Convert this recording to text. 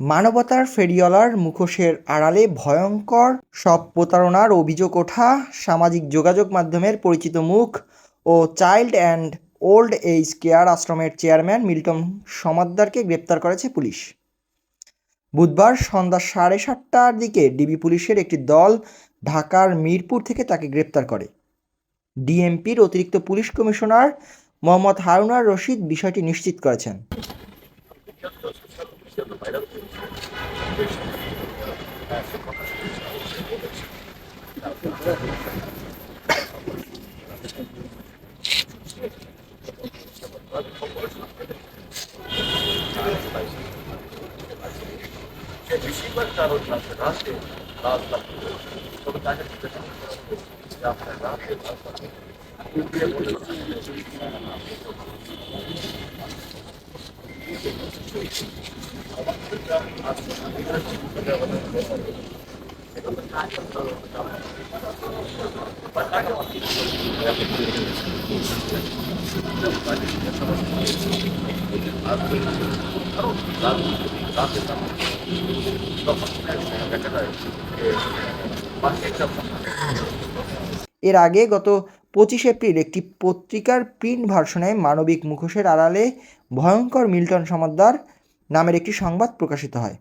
মানবতার ফেরিওয়ালার মুখোশের আড়ালে ভয়ঙ্কর সব প্রতারণার অভিযোগ ওঠা সামাজিক যোগাযোগ মাধ্যমের পরিচিত মুখ ও child and old age care আশ্রমের চেয়ারম্যান মিল্টন সমাদ্দারকে গ্রেপ্তার করেছে পুলিশ। বুধবার সন্ধ্যা সাড়ে সাতটার দিকে ডিবি পুলিশের একটি দল ঢাকার মিরপুর থেকে তাকে গ্রেপ্তার করে। ডিএমপির অতিরিক্ত পুলিশ কমিশনার মোহাম্মদ হারুনার রশিদ বিষয়টি নিশ্চিত করেছেন। বেশিরভাগ কারণ আছে রাতে রাত লাগবে তবে তাকে জিজ্ঞাসা করতে যে আপনার রাতে রাত লাগবে এর আগে গত পঁচিশ এপ্রিল একটি পত্রিকার প্রিন্ট ভার্সনে মানবিক মুখোশের আড়ালে ভয়ঙ্কর মিল্টন সমাদ্দার নামের একটি সংবাদ প্রকাশিত হয়।